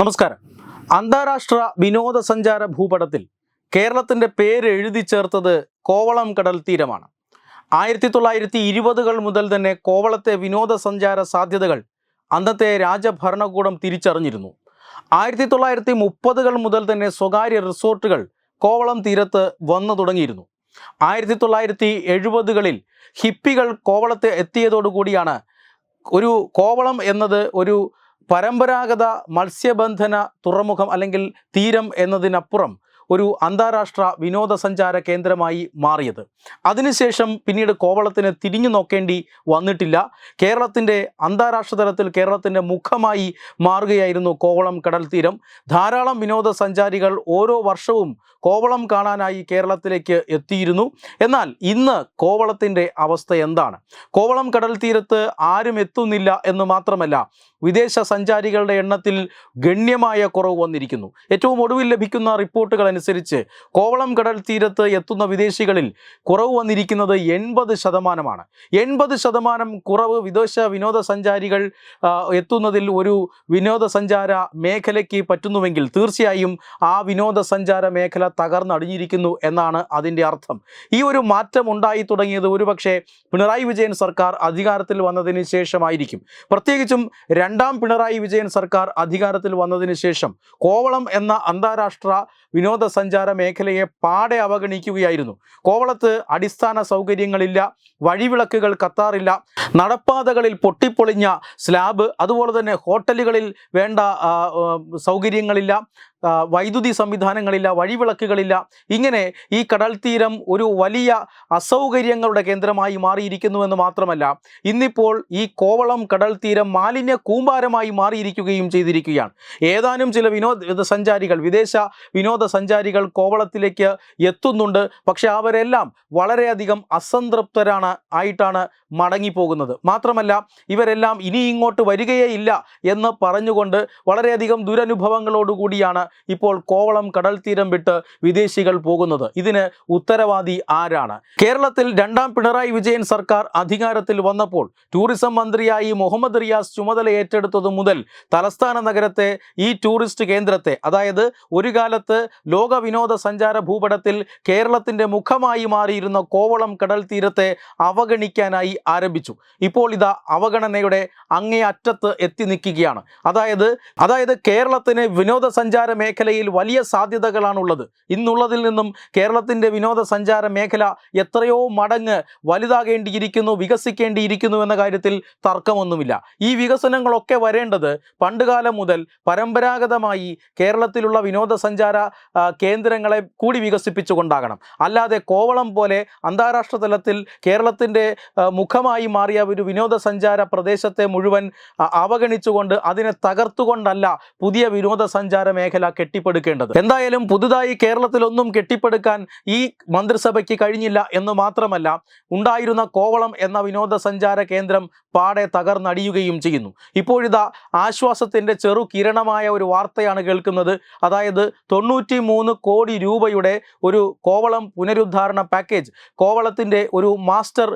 നമസ്കാരം. അന്താരാഷ്ട്ര വിനോദസഞ്ചാര ഭൂപടത്തിൽ കേരളത്തിന്റെ പേര് എഴുതി ചേർത്തത് കോവളം കടൽ തീരമാണ്. ആയിരത്തി തൊള്ളായിരത്തി ഇരുപതുകൾ മുതൽ തന്നെ കോവളത്തെ വിനോദസഞ്ചാര സാധ്യതകൾ അന്നത്തെ രാജഭരണകൂടം തിരിച്ചറിഞ്ഞിരുന്നു. ആയിരത്തി തൊള്ളായിരത്തി മുപ്പതുകൾ മുതൽ തന്നെ സ്വകാര്യ റിസോർട്ടുകൾ കോവളം തീരത്ത് വന്നു തുടങ്ങിയിരുന്നു. ആയിരത്തി തൊള്ളായിരത്തി എഴുപതുകളിൽ ഹിപ്പികൾ കോവളത്തെ എത്തിയതോടുകൂടിയാണ് ഒരു കോവളം എന്നത് ഒരു പരമ്പരാഗത മത്സ്യബന്ധന തുറമുഖം അല്ലെങ്കിൽ തീരം എന്നതിനപ്പുറം ഒരു അന്താരാഷ്ട്ര വിനോദസഞ്ചാര കേന്ദ്രമായി മാറിയത്. അതിനുശേഷം പിന്നീട് കോവളത്തിന് തിരിഞ്ഞു നോക്കേണ്ടി വന്നിട്ടില്ല. കേരളത്തിന്റെ അന്താരാഷ്ട്ര തലത്തിൽ കേരളത്തിന്റെ മുഖമായി മാറുകയായിരുന്നു കോവളം കടൽ തീരം. ധാരാളം വിനോദസഞ്ചാരികൾ ഓരോ വർഷവും കോവളം കാണാനായി കേരളത്തിലേക്ക് എത്തിയിരുന്നു. എന്നാൽ ഇന്ന് കോവളത്തിന്റെ അവസ്ഥ എന്താണ്? കോവളം കടൽ തീരത്ത് ആരും എത്തുന്നില്ല എന്ന് മാത്രമല്ല വിദേശ സഞ്ചാരികളുടെ എണ്ണത്തിൽ ഗണ്യമായ കുറവ് വന്നിരിക്കുന്നു. ഏറ്റവും ഒടുവിൽ ലഭിക്കുന്ന റിപ്പോർട്ടുകൾ അനുസരിച്ച് കോവളം കടൽ തീരത്ത് എത്തുന്ന വിദേശികളിൽ കുറവ് വന്നിരിക്കുന്നത് എൺപത് ശതമാനമാണ്. എൺപത് ശതമാനം കുറവ് വിദേശ വിനോദസഞ്ചാരികൾ എത്തുന്നതിൽ ഒരു വിനോദസഞ്ചാര മേഖലയ്ക്ക് പറ്റുന്നുവെങ്കിൽ തീർച്ചയായും ആ വിനോദസഞ്ചാര മേഖല തകർന്നടിഞ്ഞിരിക്കുന്നു എന്നാണ് അതിന്റെ അർത്ഥം. ഈ ഒരു മാറ്റം ഉണ്ടായി തുടങ്ങിയത് ഒരുപക്ഷെ പിണറായി വിജയൻ സർക്കാർ അധികാരത്തിൽ വന്നതിന് ശേഷമായിരിക്കും. പ്രത്യേകിച്ചും രണ്ടാം പിണറായി വിജയൻ സർക്കാർ അധികാരത്തിൽ വന്നതിന് ശേഷം കോവളം എന്ന അന്താരാഷ്ട്ര വിനോദസഞ്ചാര മേഖലയെ പാടെ അവഗണിക്കുകയായിരുന്നു. കോവളത്ത് അടിസ്ഥാന സൗകര്യങ്ങളില്ല വഴിവിളക്കുകൾ കത്താറില്ല നടപ്പാതകളിൽ പൊട്ടിപ്പൊളിഞ്ഞ സ്ലാബ് അതുപോലെ തന്നെ ഹോട്ടലുകളിൽ വേണ്ട സൗകര്യങ്ങളില്ല വൈദ്യുതി സംവിധാനങ്ങളില്ല വഴിവിളക്കുകളില്ല. ഇങ്ങനെ ഈ കടൽ തീരം ഒരു വലിയ അസൗകര്യങ്ങളുടെ കേന്ദ്രമായി മാറിയിരിക്കുന്നുവെന്ന് മാത്രമല്ല ഇന്നിപ്പോൾ ഈ കോവളം കടൽ തീരം മാലിന്യ കൂമ്പാരമായി മാറിയിരിക്കുകയും ചെയ്തിരിക്കുകയാണ്. ഏതാനും ചില വിനോദ സഞ്ചാരികൾ വിദേശ വിനോദസഞ്ചാരികൾ കോവളത്തിലേക്ക് എത്തുന്നുണ്ട്. പക്ഷേ അവരെല്ലാം വളരെയധികം അസംതൃപ്തരാണ് ആയിട്ടാണ് മടങ്ങിപ്പോകുന്നത്. മാത്രമല്ല ഇവരെല്ലാം ഇനി ഇങ്ങോട്ട് വരികയേ ഇല്ല എന്ന് പറഞ്ഞുകൊണ്ട് വളരെയധികം ദുരനുഭവങ്ങളോടുകൂടിയാണ് ഇപ്പോൾ കോവളം കടൽ തീരം വിട്ട് വിദേശികൾ പോകുന്നത്. ഇതിന് ഉത്തരവാദി ആരാണ്? കേരളത്തിൽ രണ്ടാം പിണറായി വിജയൻ സർക്കാർ അധികാരത്തിൽ വന്നപ്പോൾ ടൂറിസം മന്ത്രിയായി മുഹമ്മദ് റിയാസ് ചുമതല ഏറ്റെടുത്തതു മുതൽ തലസ്ഥാന നഗരത്തെ ഈ ടൂറിസ്റ്റ് കേന്ദ്രത്തെ അതായത് ഒരു കാലത്ത് ലോക വിനോദസഞ്ചാര ഭൂപടത്തിൽ കേരളത്തിന്റെ മുഖമായി മാറിയിരുന്ന കോവളം കടൽ തീരത്തെ അവഗണിക്കാനായി ആരംഭിച്ചു. ഇപ്പോൾ ഇതാ അവഗണനയുടെ അങ്ങേ അറ്റത്ത് എത്തി നിൽക്കുകയാണ്. അതായത് അതായത് കേരളത്തിന് വിനോദസഞ്ചാര മേഖലയിൽ വലിയ സാധ്യതകളാണുള്ളത്. ഇന്നുള്ളതിൽ നിന്നും കേരളത്തിന്റെ വിനോദസഞ്ചാര മേഖല എത്രയോ മടങ്ങ് വലുതാകേണ്ടിയിരിക്കുന്നു വികസിക്കേണ്ടിയിരിക്കുന്നു എന്ന കാര്യത്തിൽ തർക്കമൊന്നുമില്ല. ഈ വികസനങ്ങളൊക്കെ വരേണ്ടത് പണ്ടുകാലം മുതൽ പരമ്പരാഗതമായി കേരളത്തിലുള്ള വിനോദസഞ്ചാര കേന്ദ്രങ്ങളെ കൂടി വികസിപ്പിച്ചുകൊണ്ടാകണം. അല്ലാതെ കോവളം പോലെ അന്താരാഷ്ട്ര തലത്തിൽ കേരളത്തിന്റെ മുഖമായി മാറിയ ഒരു വിനോദസഞ്ചാര പ്രദേശത്തെ മുഴുവൻ അവഗണിച്ചുകൊണ്ട് അതിനെ തകർത്തുകൊണ്ടല്ല പുതിയ വിനോദസഞ്ചാര മേഖല കെട്ടിപ്പടുക്കേണ്ടത്. എന്തായാലും പുതുതായി കേരളത്തിലൊന്നും കെട്ടിപ്പടുക്കാൻ ഈ മന്ത്രിസഭയ്ക്ക് കഴിഞ്ഞില്ല എന്ന് മാത്രമല്ല ഉണ്ടായിരുന്ന കോവളം എന്ന വിനോദസഞ്ചാര കേന്ദ്രം പാടെ തകർന്നടിയുകയും ചെയ്യുന്നു. ഇപ്പോഴിതാ ആശ്വാസത്തിന്റെ ചെറു കിരണമായ ഒരു വാർത്തയാണ് കേൾക്കുന്നത്. അതായത് തൊണ്ണൂറ്റി മൂന്ന് കോടി രൂപയുടെ ഒരു കോവളം പുനരുദ്ധാരണ പാക്കേജ് കോവളത്തിന്റെ ഒരു മാസ്റ്റർ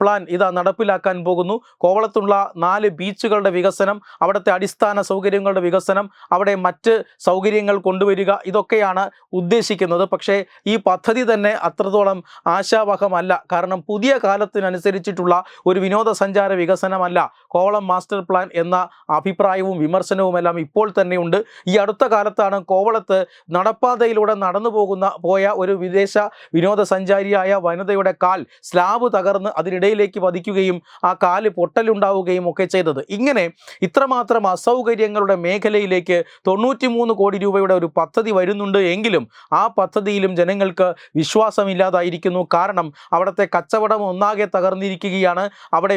പ്ലാൻ ഇതാ നടപ്പിലാക്കാൻ പോകുന്നു. കോവളത്തുള്ള നാല് ബീച്ചുകളുടെ വികസനം അവിടുത്തെ അടിസ്ഥാന സൗകര്യങ്ങളുടെ വികസനം അവിടെ മറ്റ് സൗകര്യങ്ങൾ കൊണ്ടുവരിക ഇതൊക്കെയാണ് ഉദ്ദേശിക്കുന്നത്. പക്ഷേ ഈ പദ്ധതി തന്നെ അത്രത്തോളം ആശാവഹമല്ല. കാരണം പുതിയ കാലത്തിനനുസരിച്ചിട്ടുള്ള ഒരു വിനോദസഞ്ചാര വികസനമല്ല. കോവളം മാസ്റ്റർ പ്ലാൻ എന്ന അഭിപ്രായവും വിമർശനവും എല്ലാം ഇപ്പോൾ തന്നെയുണ്ട്. ഈ അടുത്ത കാലത്താണ് കോവളത്ത് നടപ്പാതയിലൂടെ നടന്നു പോകുന്ന പോയ ഒരു വിദേശ വിനോദസഞ്ചാരിയായ വനിതയുടെ കാൽ സ്ലാബ് തകർന്ന് അതിനിടയിലേക്ക് പതിക്കുകയും ആ കാൽ പൊട്ടലുണ്ടാവുകയും ഒക്കെ ചെയ്തത്. ഇങ്ങനെ ഇത്രമാത്രം അസൗകര്യങ്ങളുടെ മേഖലയിലേക്ക് തൊണ്ണൂറ്റിമൂന്ന് കോടി രൂപയുടെ ഒരു പദ്ധതി വരുന്നുണ്ട് എങ്കിലും ആ പദ്ധതിയിലും ജനങ്ങൾക്ക് വിശ്വാസമില്ലാതായിരിക്കുന്നു. കാരണം അവിടുത്തെ കച്ചവടം ഒന്നാകെ തകർന്നിരിക്കുകയാണ്. അവിടെ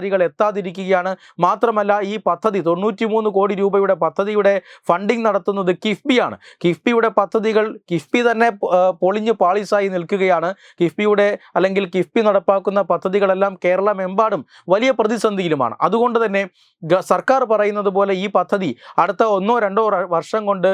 വിനോദസഞ്ചാരികൾ എത്താതിരിക്കുകയാണ്. മാത്രമല്ല ഈ പദ്ധതി തൊണ്ണൂറ്റിമൂന്ന് കോടി രൂപയുടെ പദ്ധതിയുടെ ഫണ്ടിംഗ് നടത്തുന്നത് കിഫ്ബിയാണ് കിഫ്ബിയുടെ പദ്ധതികൾ കിഫ്ബി തന്നെ പൊളിഞ്ഞ് പാളിസായി നിൽക്കുകയാണ്. കിഫ്ബിയുടെ അല്ലെങ്കിൽ കിഫ്ബി നടപ്പാക്കുന്ന പദ്ധതികളെല്ലാം കേരളമെമ്പാടും വലിയ പ്രതിസന്ധിയിലുമാണ്. അതുകൊണ്ട് തന്നെ സർക്കാർ പറയുന്നത് പോലെ ഈ പദ്ധതി അടുത്ത ഒന്നോ രണ്ടോ വർഷം കൊണ്ട്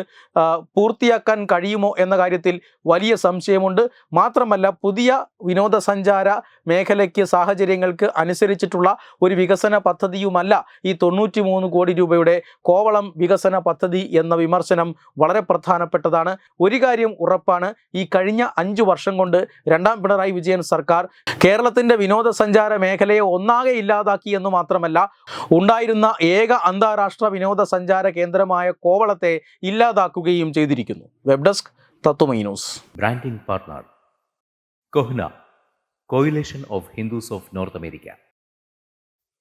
പൂർത്തിയാക്കാൻ കഴിയുമോ എന്ന കാര്യത്തിൽ വലിയ സംശയമുണ്ട്. മാത്രമല്ല പുതിയ വിനോദസഞ്ചാര മേഖലയ്ക്ക് സാഹചര്യങ്ങൾക്ക് അനുസരിച്ചിട്ടുള്ള ഒരു വികസന പദ്ധതിയുമല്ല ഈ തൊണ്ണൂറ്റി മൂന്ന് കോടി രൂപയുടെ കോവളം വികസന പദ്ധതി എന്ന വിമർശനം വളരെ പ്രധാനപ്പെട്ടതാണ്. ഒരു കാര്യം ഉറപ്പാണ് ഈ കഴിഞ്ഞ അഞ്ചു വർഷം കൊണ്ട് രണ്ടാം പിണറായി വിജയൻ സർക്കാർ കേരളത്തിന്റെ വിനോദസഞ്ചാര മേഖലയെ ഒന്നാകെ ഇല്ലാതാക്കി എന്ന് മാത്രമല്ല ഉണ്ടായിരുന്ന ഏക അന്താരാഷ്ട്ര വിനോദസഞ്ചാര കേന്ദ്രമായ കോവളത്തെ ഇല്ലാതാക്കുകയും ചെയ്തിരിക്കുന്നു. Web desk branding news CoHNA coalition of Hindus of north of